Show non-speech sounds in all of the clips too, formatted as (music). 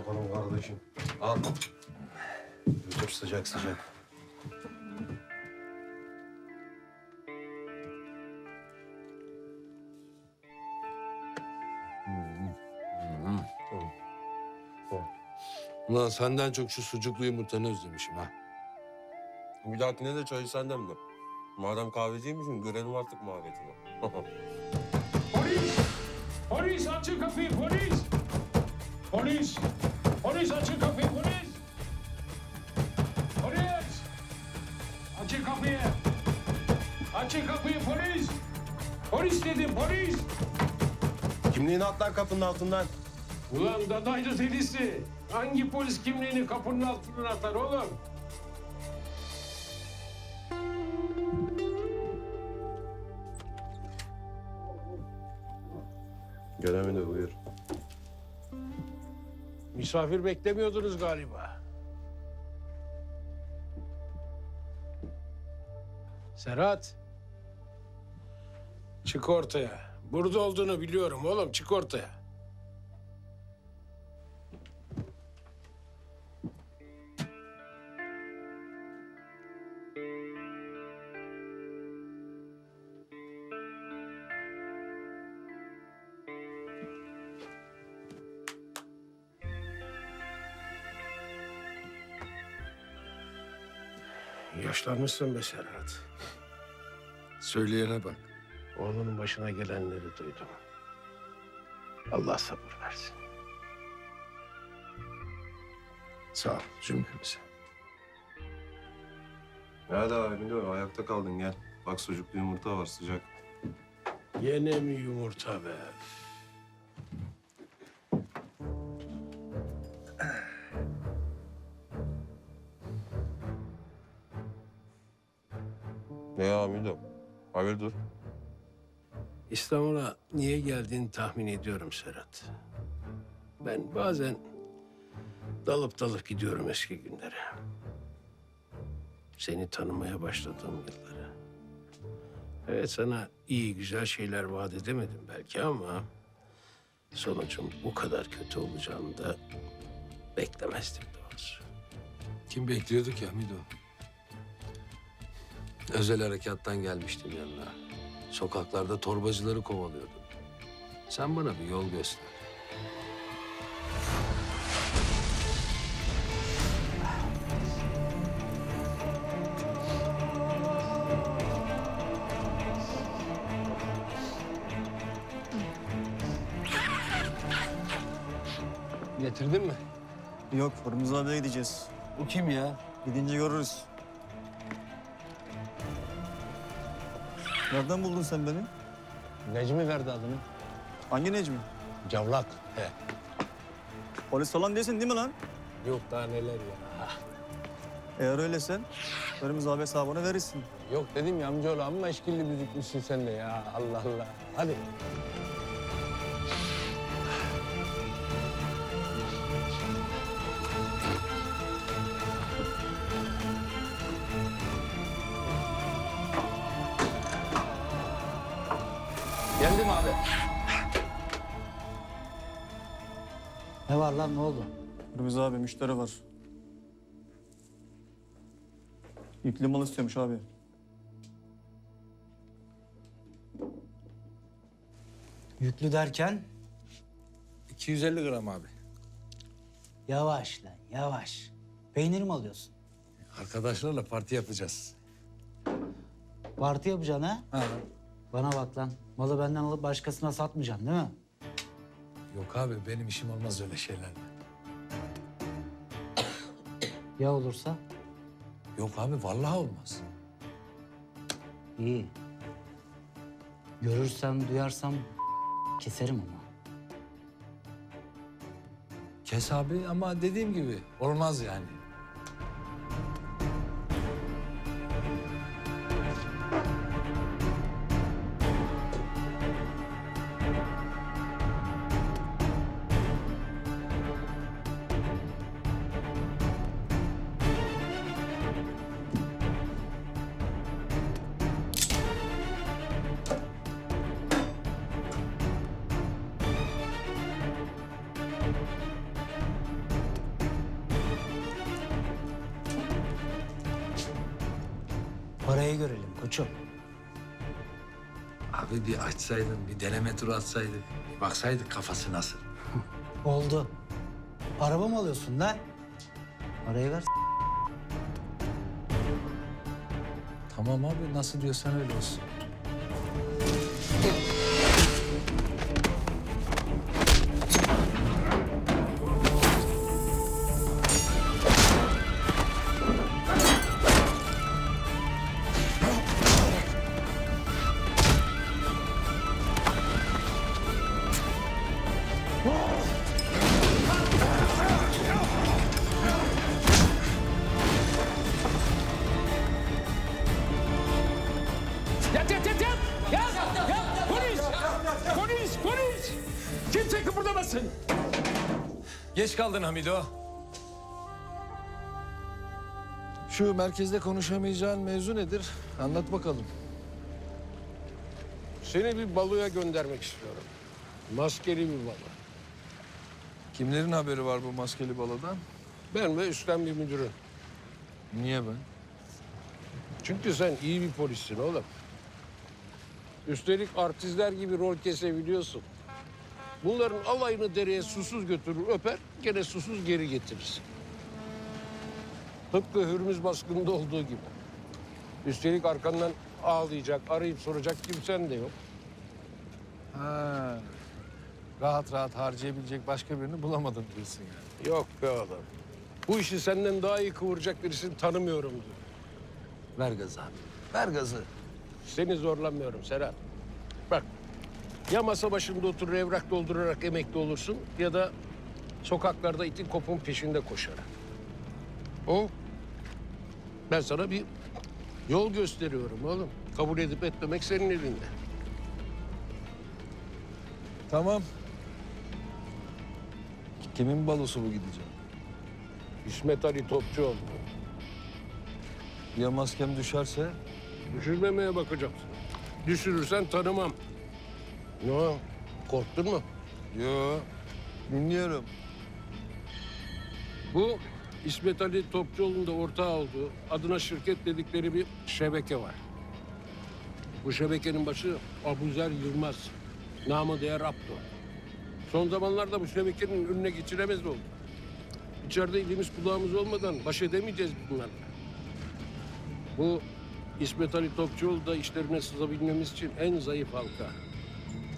bakalım kardeşim. Al. Götür sıcak sıcak. Ulan senden çok şu sucuklu yumurtanı özlemişim ha. Bir dahakine de çayı senden mi? Madem kahveciymişsin görelim artık muhabbetini. (laughs) Polis! Polis açın kapıyı polis! Polis! Polis açın kapıyı polis! Polis! Açın kapıyı! Açın kapıyı polis! Polis dedim polis! Kimliğini atlar kapının altından. Ulan dadaylı delisi! Hangi polis kimliğini kapının altına atar oğlum? Görevini buyur. Misafir beklemiyordunuz galiba. Serhat. Çık ortaya. Burada olduğunu biliyorum oğlum. Çık ortaya. Yaşlanmışsın be Serhat. Söyleyene bak. Oğlunun başına gelenleri duydum. Allah sabır versin. Sağ ol cümlemize. Hadi abi biliyorum ayakta kaldın gel. Bak sucuklu yumurta var sıcak. Yine mi yumurta be? Ne ya Mido? Hayırdır? İstanbul'a niye geldiğini tahmin ediyorum Serhat. Ben bazen dalıp dalıp gidiyorum eski günlere. Seni tanımaya başladığım yıllara. Evet sana iyi güzel şeyler vaat edemedim belki ama... ...sonucun bu kadar kötü olacağını da beklemezdim doğrusu. Kim bekliyordu ki Hamido? Özel harekattan gelmiştim yanına. Sokaklarda torbacıları kovalıyordum. Sen bana bir yol göster. Getirdin mi? Yok, Fırmızı abiye gideceğiz. Bu kim ya? Gidince görürüz. Nereden buldun sen beni? Necmi verdi adını. Hangi Necmi? Cavlak. He. Polis falan değilsin değil mi lan? Yok daha neler ya. Eğer öylesen Fırmızı abi hesabını verirsin. Yok dedim ya amcaoğlu amma eşkilli müzikmişsin sen de ya. Allah Allah. Hadi. Ne var lan ne oldu? Fırmızı abi müşteri var. Yüklü mal istiyormuş abi. Yüklü derken 250 gram abi. yavaş lan yavaş. Peynir mi alıyorsun? Arkadaşlarla parti yapacağız. Parti yapacaksın ha? Ha. Bana bak lan. Malı benden alıp başkasına satmayacaksın değil mi? Yok abi benim işim olmaz öyle şeylerle. (coughs) Ya olursa? Yok abi vallahi olmaz. İyi. Görürsem, duyarsam keserim ama. Kes abi ama dediğim gibi olmaz yani. Parayı görelim koçum. Abi bir açsaydın, bir deneme turu atsaydık. Bir baksaydık kafası nasıl. (laughs) Oldu. Araba mı alıyorsun lan? Parayı ver. Tamam abi nasıl diyorsan öyle olsun. Polis! Polis! Kimse kıpırdamasın. Geç kaldın Hamido. Şu merkezde konuşamayacağın mevzu nedir? Anlat bakalım. Seni bir baloya göndermek istiyorum. Maskeli bir balo. Kimlerin haberi var bu maskeli balodan? Ben ve üstten bir müdürün. Niye ben? Çünkü sen iyi bir polissin oğlum. Üstelik artistler gibi rol kesebiliyorsun. Bunların alayını dereye susuz götürür öper, gene susuz geri getirirsin. Tıpkı Hürmüz baskınında olduğu gibi. Üstelik arkandan ağlayacak, arayıp soracak kimsen de yok. Ha. Rahat rahat harcayabilecek başka birini bulamadın diyorsun yani. Yok be oğlum. Bu işi senden daha iyi kıvıracak birisini tanımıyorum diyor. Ver gazı abi. Ver gazı. Seni zorlamıyorum Serhat. Bak, ya masa başında oturur evrak doldurarak emekli olursun ya da sokaklarda itin kopun peşinde koşarak. O, ben sana bir yol gösteriyorum oğlum. Kabul edip etmemek senin elinde. Tamam. Kimin balosu bu gideceğim? İsmet Ali Topçuoğlu. Ya maskem düşerse? Düşürmemeye bakacaksın. Düşürürsen tanımam. Ne o? Korktun mu? Yo. Dinliyorum. Bu İsmet Ali Topçuoğlu'nun da ortağı olduğu adına şirket dedikleri bir şebeke var. Bu şebekenin başı Abuzer Yılmaz. Namı değer Abdo. Son zamanlarda bu şebekenin önüne geçiremez oldu. İçeride elimiz kulağımız olmadan baş edemeyeceğiz bunlarla. Bu İsmet Ali Topçuoğlu da işlerine sızabilmemiz için en zayıf halka.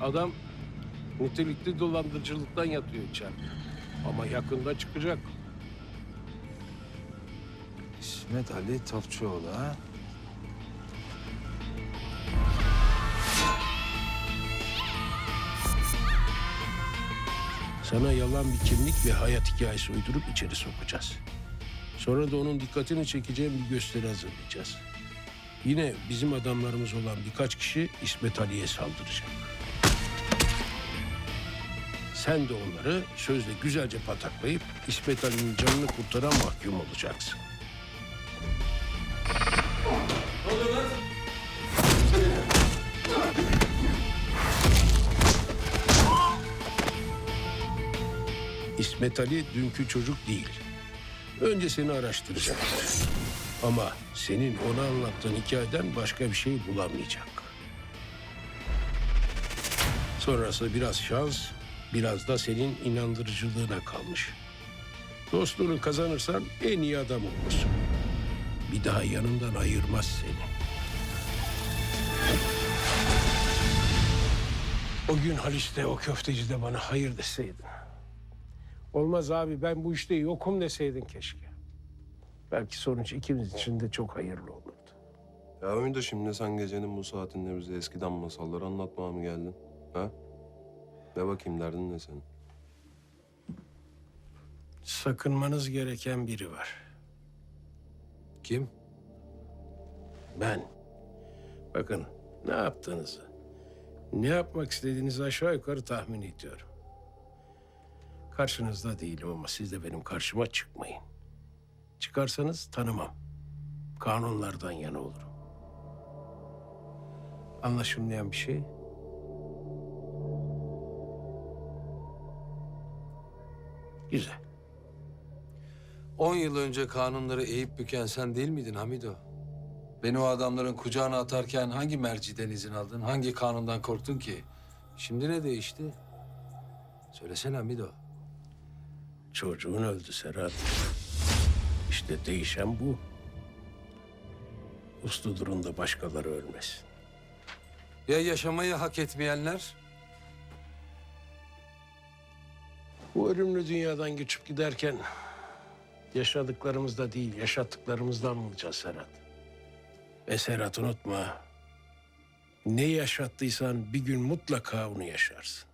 Adam nitelikli dolandırıcılıktan yatıyor içeride. Ama yakında çıkacak. İsmet Ali Topçuoğlu ha? Sana yalan bir kimlik ve hayat hikayesi uydurup içeri sokacağız. Sonra da onun dikkatini çekeceğim bir gösteri hazırlayacağız. Yine bizim adamlarımız olan birkaç kişi İsmet Ali'ye saldıracak. Sen de onları sözle güzelce pataklayıp İsmet Ali'nin canını kurtaran mahkum olacaksın. İsmet Ali dünkü çocuk değil. Önce seni araştıracaklar. Ama senin ona anlattığın hikayeden başka bir şey bulamayacak. Sonrası biraz şans, biraz da senin inandırıcılığına kalmış. Dostluğunu kazanırsan en iyi adam olursun. Bir daha yanından ayırmaz seni. O gün Halis'te o köftecide bana hayır deseydin. Olmaz abi ben bu işte yokum deseydin keşke. Belki sonuç ikimiz için de çok hayırlı olurdu. Ya Ümit şimdi sen gecenin bu saatinde bize eskiden masalları anlatmaya mı geldin? Ha? Ne bakayım derdin ne senin? Sakınmanız gereken biri var. Kim? Ben. Bakın ne yaptığınızı, ne yapmak istediğinizi aşağı yukarı tahmin ediyorum. Karşınızda değilim ama siz de benim karşıma çıkmayın. Çıkarsanız tanımam. Kanunlardan yana olurum. Anlaşılmayan bir şey. Güzel. On yıl önce kanunları eğip büken sen değil miydin Hamido? Beni o adamların kucağına atarken hangi merciden izin aldın? Hangi kanundan korktun ki? Şimdi ne değişti? Söylesene Hamido. Çocuğun öldü Serhat. İşte değişen bu. Uslu durumda başkaları ölmesin. Ya yaşamayı hak etmeyenler? Bu ölümlü dünyadan geçip giderken yaşadıklarımızda değil, yaşattıklarımızdan bulacağız Serhat. Ve Serhat unutma, ne yaşattıysan bir gün mutlaka onu yaşarsın.